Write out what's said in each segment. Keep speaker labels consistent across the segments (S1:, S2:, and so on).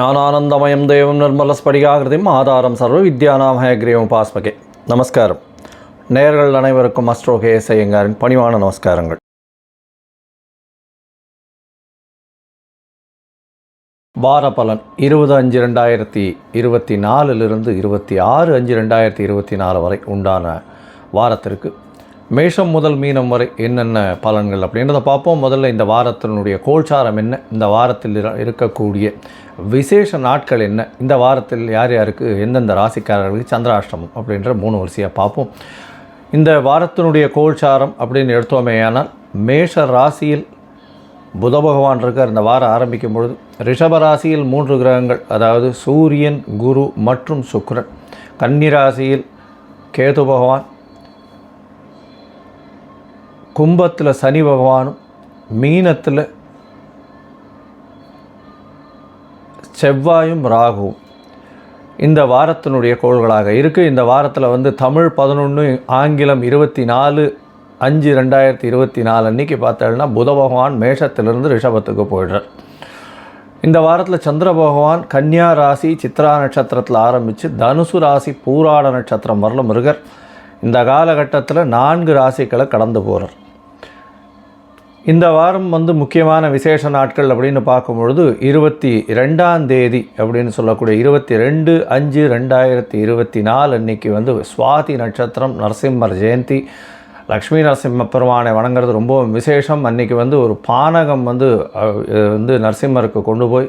S1: ஞானானந்தமயம் దేవం నిర్మల స్ఫடிகாகிருதிம் ஆதாரம் சர்வ வித்யானாம் ஹயக்ரீவம் உபாஸ்மகே நமஸ்காரம். நேர்கள் அனைவருக்கும் அஸ்ட்ரோகே கேஎஸ் பணிவான நமஸ்காரங்கள். வாரபலன் இருபது அஞ்சு ரெண்டாயிரத்தி இருபத்தி நாலுலிருந்து இருபத்தி ஆறு அஞ்சு ரெண்டாயிரத்தி இருபத்தி நாலு வரை உண்டான வாரத்திற்கு மேஷம் முதல் மீனம் வரை என்னென்ன பலன்கள் அப்படின்றத பார்ப்போம். முதல்ல இந்த வாரத்தினுடைய கோல்சாரம் என்ன? இந்த வாரத்தில் இருக்கக்கூடிய விசேஷ நாட்கள் என்ன? இந்த வாரத்தில் யார் யாருக்கு எந்தெந்த ராசிக்காரர்களுக்கு சந்திராஷ்டமம் அப்படின்ற மூணு வரிசையாக பார்ப்போம். இந்த வாரத்தினுடைய கோல்சாரம் அப்படின்னு எடுத்தோமேயானால் மேஷ ராசியில் புத பகவான் இருக்கார். இந்த வாரம் ஆரம்பிக்கும் பொழுது ரிஷப ராசியில் மூன்று கிரகங்கள் அதாவது சூரியன் குரு மற்றும் சுக்ரன் கன்னி ராசியில் கேது பகவான் கும்பத்தில் சனி பகவானும் மீனத்தில் செவ்வாயும் ராகுவும் இந்த வாரத்தினுடைய கோள்களாக இருக்குது இந்த வாரத்தில் வந்து தமிழ் பதினொன்று ஆங்கிலம் இருபத்தி நாலு அஞ்சு ரெண்டாயிரத்தி இருபத்தி நாலு அன்றைக்கி பார்த்தோம்னா புத பகவான் மேஷத்திலிருந்து ரிஷபத்துக்கு போயிடுறார். இந்த வாரத்தில் சந்திர பகவான் கன்னியா ராசி சித்ரா நட்சத்திரத்தில் ஆரம்பித்து தனுசு ராசி பூராட நட்சத்திரம் வரலும் இருக்கார். இந்த காலகட்டத்தில் நான்கு ராசிகளை கடந்து போகிறார் இந்த வாரம் வந்து முக்கியமான விசேஷ நாட்கள் அப்படின்னு பார்க்கும்பொழுது இருபத்தி ரெண்டாம் தேதி அப்படின்னு சொல்லக்கூடிய இருபத்தி ரெண்டு அஞ்சு ரெண்டாயிரத்தி இருபத்தி நாலு அன்னைக்கு வந்து சுவாதி நட்சத்திரம் நரசிம்மர் ஜெயந்தி லக்ஷ்மி நரசிம்ம பெருமானை வணங்குறது ரொம்பவும் விசேஷம். அன்னைக்கு வந்து ஒரு பானகம் வந்து வந்து நரசிம்மருக்கு கொண்டு போய்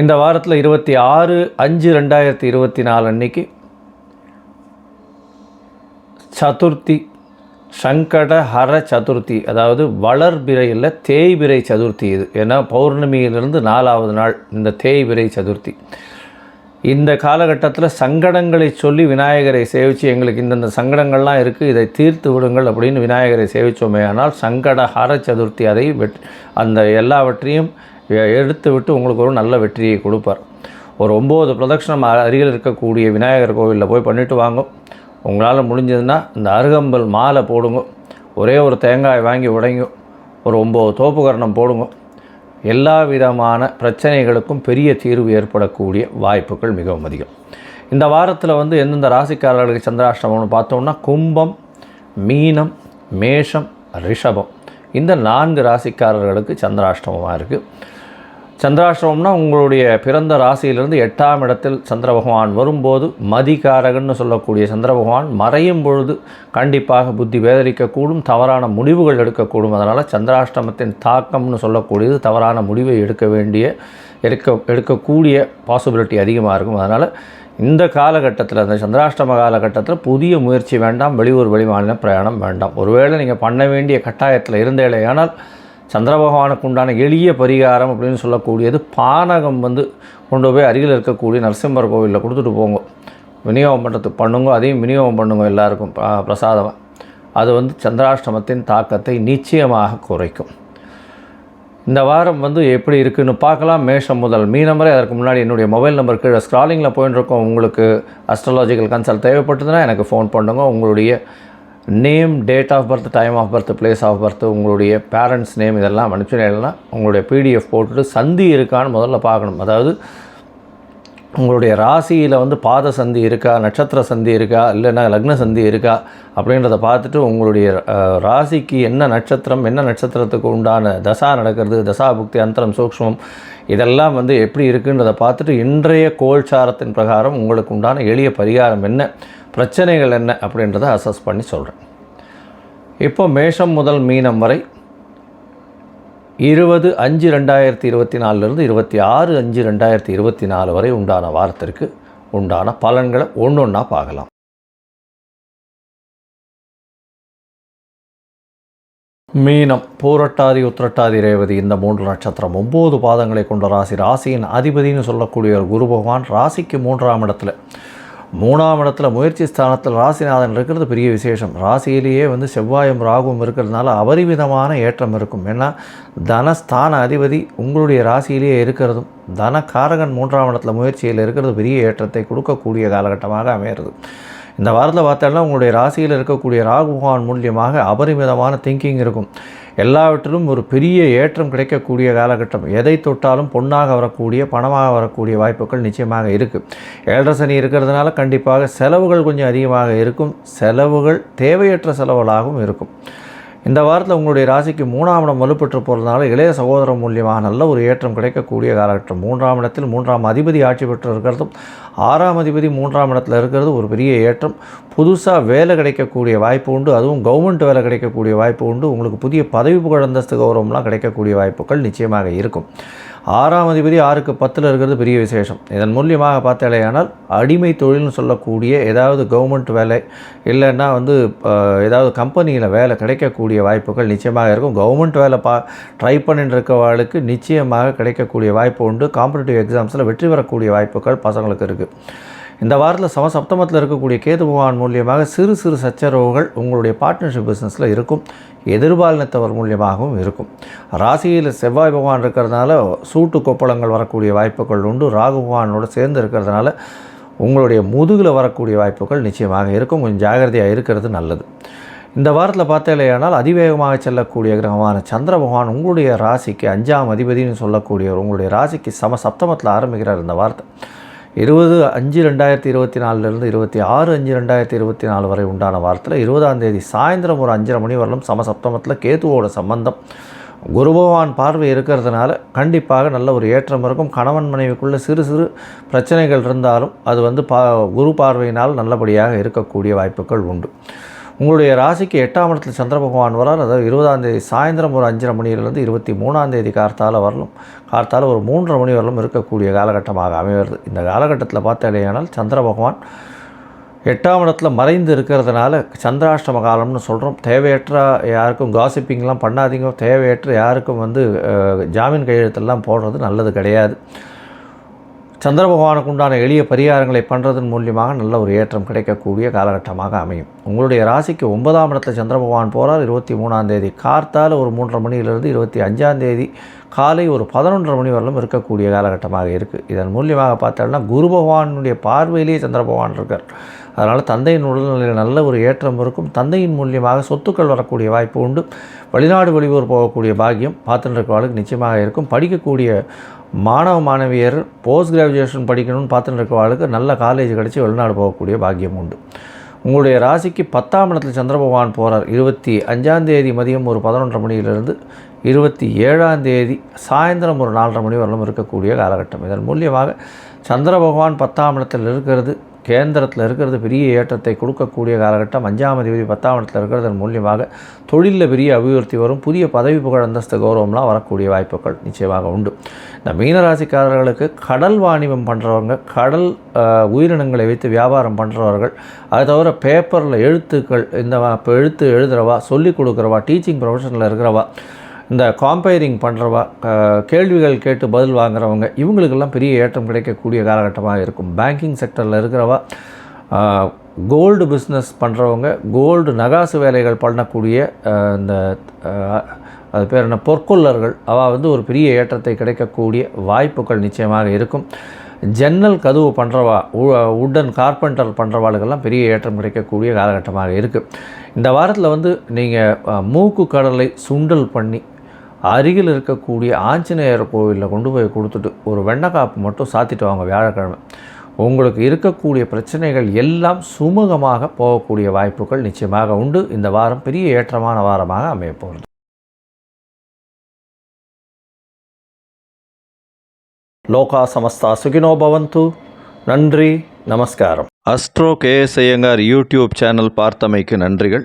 S1: இந்த வாரத்தில் இருபத்தி ஆறு அஞ்சு ரெண்டாயிரத்தி இருபத்தி நாலு அன்னைக்கு சதுர்த்தி சங்கட ஹர சதுர்த்தி அதாவது வளர்பிறையில் தேய்பிறை சதுர்த்தி இது. ஏன்னா பௌர்ணமியிலிருந்து நாலாவது நாள் இந்த தேய்பிறை சதுர்த்தி. இந்த காலகட்டத்தில் சங்கடங்களை சொல்லி விநாயகரை சேவித்து எங்களுக்கு இந்தந்த சங்கடங்கள்லாம் இருக்குது இதை தீர்த்து விடுங்கள் அப்படின்னு விநாயகரை சேவித்தோமே ஆனால் சங்கட ஹர சதுர்த்தி அதை வெட் அந்த எல்லாவற்றையும் எடுத்து விட்டு உங்களுக்கு ஒரு நல்ல வெற்றியை கொடுப்பார். ஒரு ஒம்பது பிரதட்சணம் அருகில் இருக்கக்கூடிய விநாயகர் கோவிலில் போய் பண்ணிட்டு வாங்க. உங்களால் முடிஞ்சதுன்னா இந்த அருகம்பல் மாலை போடுங்க. ஒரே ஒரு தேங்காய் வாங்கி உடைங்க. ஒரு ஒம்பது தோப்புக்கரணம் போடுங்க. எல்லா விதமான பிரச்சனைகளுக்கும் பெரிய தீர்வு ஏற்படக்கூடிய வாய்ப்புகள் மிகவும் அதிகம். இந்த வாரத்தில் வந்து எந்தெந்த ராசிக்காரர்களுக்கு சந்திராஷ்டமம்னு பார்த்தோம்னா கும்பம் மீனம் மேஷம் ரிஷபம். இந்த நான்கு ராசிக்காரர்களுக்கு சந்திராஷ்டமமாக இருக்குது சந்திராஷ்டமம்னா உங்களுடைய பிறந்த ராசியிலிருந்து எட்டாம் இடத்தில் சந்திர பகவான் வரும்போது மதிகாரகன்னு சொல்லக்கூடிய சந்திர பகவான் மறையும் பொழுது கண்டிப்பாக புத்தி வேதரிக்கக்கூடும் தவறான முடிவுகள் எடுக்கக்கூடும். அதனால் சந்திராஷ்டமத்தின் தாக்கம்னு சொல்லக்கூடியது தவறான முடிவை எடுக்க வேண்டிய எடுக்க எடுக்கக்கூடிய பாசிபிலிட்டி அதிகமாக இருக்கும். அதனால் இந்த காலகட்டத்தில் அந்த சந்திராஷ்டம காலகட்டத்தில் புதிய முயற்சி வேண்டாம் வெளியூர் வெளிமாநில பிரயாணம் வேண்டாம். ஒருவேளை நீங்கள் பண்ண வேண்டிய கட்டாயத்தில் இருந்தேலையானால் சந்திர பகவானுக்கு உண்டான எளிய பரிகாரம் அப்படின்னு சொல்லக்கூடியது பானகம் வந்து கொண்டு போய் அருகில் இருக்கக்கூடிய நரசிம்மர் கோவிலில் கொடுத்துட்டு போங்க. விநியோகம் பண்ணுறதுக்கு பண்ணுங்க. அதையும் விநியோகம் பண்ணுங்க எல்லாருக்கும். பிரசாதமாக அது வந்து சந்திராஷ்டமத்தின் தாக்கத்தை நிச்சயமாக குறைக்கும். இந்த வாரம் வந்து எப்படி இருக்குதுன்னு பார்க்கலாம். மேஷம் முதல் மீனம் வரை அதற்கு முன்னாடி என்னுடைய மொபைல் நம்பர் கீழே ஸ்க்ராலிங்கில் போயின்னு இருக்கோம். உங்களுக்கு அஸ்ட்ராலஜிக்கல் கன்சல்ட் தேவைப்பட்டதுன்னா எனக்கு ஃபோன் பண்ணுங்க. உங்களுடைய name date of birth time of birth place of birth உங்களுடைய பேரண்ட்ஸ் நேம் இதெல்லாம் அனுப்பிச்சுனா உங்களுடைய பிடிஎஃப் போட்டுட்டு சந்தி இருக்கான்னு முதல்ல பார்க்கணும். அதாவது உங்களுடைய ராசியில் வந்து பாத சந்தி இருக்கா நட்சத்திர சந்தி இருக்கா இல்லைன்னா லக்ன சந்தி இருக்கா அப்படின்றத பார்த்துட்டு உங்களுடைய ராசிக்கு என்ன நட்சத்திரம் என்ன நட்சத்திரத்துக்கு உண்டான தசா நடக்கிறது தசா புக்தி அந்தரம் சூக்ஷ்மம் இதெல்லாம் வந்து எப்படி இருக்குன்றதை பார்த்துட்டு இன்றைய கோல்சாரத்தின் பிரகாரம் உங்களுக்கு உண்டான எளிய பரிகாரம் என்ன? பிரச்சனைகள் என்ன அப்படின்றத அசஸ் பண்ணி சொல்கிறேன் இப்போ மேஷம் முதல் மீனம் வரை இருபது அஞ்சு ரெண்டாயிரத்தி இருபத்தி நாலுலேருந்து இருபத்தி ஆறு அஞ்சு ரெண்டாயிரத்தி இருபத்தி நாலு வரை உண்டான வாரத்திற்கு உண்டான பலன்களை ஒன்று ஒன்றா பார்க்கலாம். மீனம் பூரட்டாதி உத்திரட்டாதி ரேவதி இந்த மூன்று நட்சத்திரம் ஒம்பது பாதங்களை கொண்ட ராசி. ராசியின் அதிபதினு சொல்லக்கூடிய ஒரு குரு பகவான் ராசிக்கு மூன்றாம் இடத்துல மூணாம் இடத்துல முயற்சி ஸ்தானத்தில் ராசிநாதன் இருக்கிறது பெரிய விசேஷம். ராசியிலேயே வந்து செவ்வாயும் ராகுவும் இருக்கிறதுனால அபரிமிதமான ஏற்றம் இருக்கும். ஏன்னா தனஸ்தான அதிபதி உங்களுடைய ராசியிலேயே இருக்கிறதும் தனக்காரகன் மூன்றாம் இடத்துல முயற்சியில் இருக்கிறது பெரிய ஏற்றத்தை கொடுக்கக்கூடிய காலகட்டமாக அமையிறது. இந்த வாரத்தில் பார்த்தோம்னா உங்களுடைய ராசியில் இருக்கக்கூடிய ராகுகான் மூலியமாக அபரிமிதமான திங்கிங் இருக்கும். எல்லாவற்றிலும் ஒரு பெரிய ஏற்றம் கிடைக்கக்கூடிய காலகட்டம். எதை தொட்டாலும் பொன்னாக வரக்கூடிய பணமாக வரக்கூடிய வாய்ப்புகள் நிச்சயமாக இருக்குது ஏழரை சனி இருக்கிறதுனால கண்டிப்பாக செலவுகள் கொஞ்சம் அதிகமாக இருக்கும். செலவுகள் தேவையற்ற செலவுகளாகவும் இருக்கும். இந்த வாரத்தில் உங்களுடைய ராசிக்கு மூணாம் இடம் வலுப்பெற்று போகிறதுனால இளைய சகோதரம் மூலியமாக நல்ல ஒரு ஏற்றம் கிடைக்கக்கூடிய காலகட்டம். மூன்றாம் இடத்தில் மூன்றாம் அதிபதி ஆட்சி பெற்று இருக்கிறதும் ஆறாம் அதிபதி மூன்றாம் இடத்துல இருக்கிறது ஒரு பெரிய ஏற்றம். புதுசாக வேலை கிடைக்கக்கூடிய வாய்ப்பு உண்டு. அதுவும் கவர்மெண்ட் வேலை கிடைக்கக்கூடிய வாய்ப்பு உண்டு. உங்களுக்கு புதிய பதவி புகழ் அந்தஸ்து கௌரவம்லாம் கிடைக்கக்கூடிய வாய்ப்புகள் நிச்சயமாக இருக்கும். ஆறாம் அதிபதி ஆறுக்கு பத்தில் இருக்கிறது பெரிய விசேஷம். இதன் மூலியமாக பார்த்தாலேயானால் அடிமை தொழில்னு சொல்லக்கூடிய ஏதாவது கவர்மெண்ட் வேலை இல்லைன்னா வந்து ஏதாவது கம்பெனியில் வேலை கிடைக்கக்கூடிய வாய்ப்புகள் நிச்சயமாக இருக்கும். கவர்மெண்ட் வேலை பா ட்ரை பண்ணிட்டு இருக்கவாளுக்கு நிச்சயமாக கிடைக்கக்கூடிய வாய்ப்பு உண்டு. காம்படிட்டிவ் எக்ஸாம்ஸில் வெற்றி பெறக்கூடிய வாய்ப்புகள் பசங்களுக்கு இருக்குது இந்த வாரத்தில் சமசப்தமத்தில் இருக்கக்கூடிய கேது பகவான் மூலியமாக சிறு சிறு சச்சரவுகள் உங்களுடைய பார்ட்னர்ஷிப் பிஸ்னஸில் இருக்கும். எதிர்பாலினத்தவர் மூலியமாகவும் இருக்கும். ராசியில் செவ்வாய் பகவான் இருக்கிறதுனால சூட்டு கொப்பளங்கள் வரக்கூடிய வாய்ப்புகள் உண்டு. ராகு பகவானோடு சேர்ந்து இருக்கிறதுனால உங்களுடைய முதுகில் வரக்கூடிய வாய்ப்புகள் நிச்சயமாக இருக்கும். கொஞ்சம் ஜாகிரதையாக இருக்கிறது நல்லது. இந்த வாரத்தில் பார்த்தேலையானால் அதிவேகமாக செல்லக்கூடிய கிரகமான சந்திர பகவான் உங்களுடைய ராசிக்கு அஞ்சாம் அதிபதினு சொல்லக்கூடியவர் உங்களுடைய ராசிக்கு சம சப்தமத்தில் ஆரம்பிக்கிறார் இந்த வார்த்தை. இருபது அஞ்சு ரெண்டாயிரத்தி இருபத்தி நாலுலேருந்து இருபத்தி ஆறு அஞ்சு ரெண்டாயிரத்தி இருபத்தி நாலு வரை உண்டான வாரத்தில் இருபதாம் தேதி சாயந்தரம் ஒரு அஞ்சரை மணி வரலும் சமசப்தமத்தில் கேதுவோட சம்பந்தம். குரு பகவான் பார்வை இருக்கிறதுனால கண்டிப்பாக நல்ல ஒரு ஏற்றம் இருக்கும். கணவன் மனைவிக்குள்ளே சிறு சிறு பிரச்சனைகள் இருந்தாலும் அது வந்து பா குரு பார்வையினால் நல்லபடியாக இருக்கக்கூடிய வாய்ப்புகள் உண்டு. உங்களுடைய ராசிக்கு எட்டாம் இடத்துல சந்திர பகவான் வரார். அதாவது இருபதாந்தேதி சாயந்தரம் ஒரு அஞ்சரை மணியிலேருந்து இருபத்தி மூணாந்தேதி கார்த்தால வரலும் கார்த்தால ஒரு மூன்றரை மணி வரலும் இருக்கக்கூடிய காலகட்டமாக அமைகிறது. இந்த காலகட்டத்தில் பார்த்தாலேயானால் சந்திர பகவான் எட்டாம் இடத்துல மறைந்து இருக்கிறதுனால சந்திராஷ்டம காலம்னு சொல்கிறோம் தேவையற்ற யாருக்கும் காசிப்பிங்லாம் பண்ணாதீங்க. தேவையற்ற யாருக்கும் வந்து ஜாமீன் கையெழுத்தெல்லாம் போடுறது நல்லது கிடையாது. சந்திர பகவானுக்கு உண்டான எளிய பரிகாரங்களை பண்ணுறதன் மூலியமாக நல்ல ஒரு ஏற்றம் கிடைக்கக்கூடிய காலகட்டமாக அமையும். உங்களுடைய ராசிக்கு ஒன்பதாம் இடத்துல சந்திர பகவான் போகிறார் இருபத்தி மூணாம் தேதி கார்த்தால் ஒரு மூன்றரை மணியிலிருந்து இருபத்தி அஞ்சாம் தேதி காலை ஒரு பதினொன்றரை மணி வரலும் இருக்கக்கூடிய காலகட்டமாக இருக்குது இதன் மூலியமாக பார்த்தோம்னா குரு பகவானுடைய பார்வையிலேயே சந்திர பகவான் இருக்கார். அதனால் தந்தையின் உடல்நிலையில் நல்ல ஒரு ஏற்றம் இருக்கும். தந்தையின் மூலியமாக சொத்துக்கள் வரக்கூடிய வாய்ப்பு உண்டு. வெளிநாடு வெளியூர் போகக்கூடிய பாக்கியம் பார்த்துட்டு இருக்கிறவர்களுக்கு நிச்சயமாக இருக்கும். படிக்கக்கூடிய மாணவ மாணவியர் போஸ்ட் கிராஜுவேஷன் படிக்கணும்னு பார்த்துட்டு இருக்கிறவர்களுக்கு நல்ல காலேஜ் கிடச்சி வெளிநாடு போகக்கூடிய பாக்கியம் உண்டு. உங்களுடைய ராசிக்கு பத்தாம் இடத்துல சந்திர பகவான் போகிறார் இருபத்தி அஞ்சாந்தேதி மதியம் ஒரு பதினொன்றரை மணியிலிருந்து இருபத்தி ஏழாம் தேதி சாயந்தரம் ஒரு நாலரை மணி வரலும் இருக்கக்கூடிய காலகட்டம். இதன் மூலியமாக சந்திர பகவான் பத்தாம் இடத்தில் இருக்கிறது கேந்திரத்தில் இருக்கிறது பெரிய ஏற்றத்தை கொடுக்கக்கூடிய காலகட்டம். அஞ்சாம் அதிபதி பத்தாம் இடத்தில் இருக்கிறதன் மூலியமாக தொழிலில் பெரிய அபிவிருத்தி வரும். புதிய பதவி புகழ் அந்தஸ்து கௌரவம்லாம் வரக்கூடிய வாய்ப்புகள் நிச்சயமாக உண்டு. இந்த மீனராசிக்காரர்களுக்கு கடல் வாணிபம் பண்ணுறவங்க கடல் உயிரினங்களை வைத்து வியாபாரம் பண்ணுறவர்கள் அது தவிர பேப்பரில் எழுத்துக்கள் இந்த இப்போ எழுத்து எழுதுகிறவா சொல்லிக் கொடுக்குறவா டீச்சிங் ப்ரொஃபஷனில் இருக்கிறவா இந்த காம்பேரிங் பண்ணுறவா கேள்விகள் கேட்டு பதில் வாங்குறவங்க இவங்களுக்கெல்லாம் பெரிய ஏற்றம் கிடைக்கக்கூடிய காலகட்டமாக இருக்கும். பேங்கிங் செக்டரில் இருக்கிறவா கோல்டு பிஸ்னஸ் பண்ணுறவங்க கோல்டு நகாசு வேலைகள் பண்ணக்கூடிய இந்த அது பேர் என்ன பொற்கொள்ளர்கள் அவள் வந்து ஒரு பெரிய ஏற்றத்தை கிடைக்கக்கூடிய வாய்ப்புகள் நிச்சயமாக இருக்கும். ஜன்னல் கதவு பண்ணுறவா உட்டன் கார்பெண்டர் பண்ணுறவாளுக்கெல்லாம் பெரிய ஏற்றம் கிடைக்கக்கூடிய காலகட்டமாக இருக்குது இந்த வாரத்தில் வந்து நீங்கள் மூக்கு கடலை சுண்டல் பண்ணி அருகில் இருக்கக்கூடிய ஆஞ்சநேயர் கோவிலில் கொண்டு போய் கொடுத்துட்டு ஒரு வெண்டைக்காப்பு மட்டும் சாத்திட்டு வாங்க வியாழக்கிழமை. உங்களுக்கு இருக்கக்கூடிய பிரச்சனைகள் எல்லாம் சுமூகமாக போகக்கூடிய வாய்ப்புகள் நிச்சயமாக உண்டு. இந்த வாரம் பெரிய ஏற்றமான வாரமாக அமையப்போகிறது. லோகா சமஸ்தா சுகினோ பவந்து. நன்றி நமஸ்காரம். Astro K S Iyengar YouTube channel பார்த்தமைக்கு நன்றிகள்.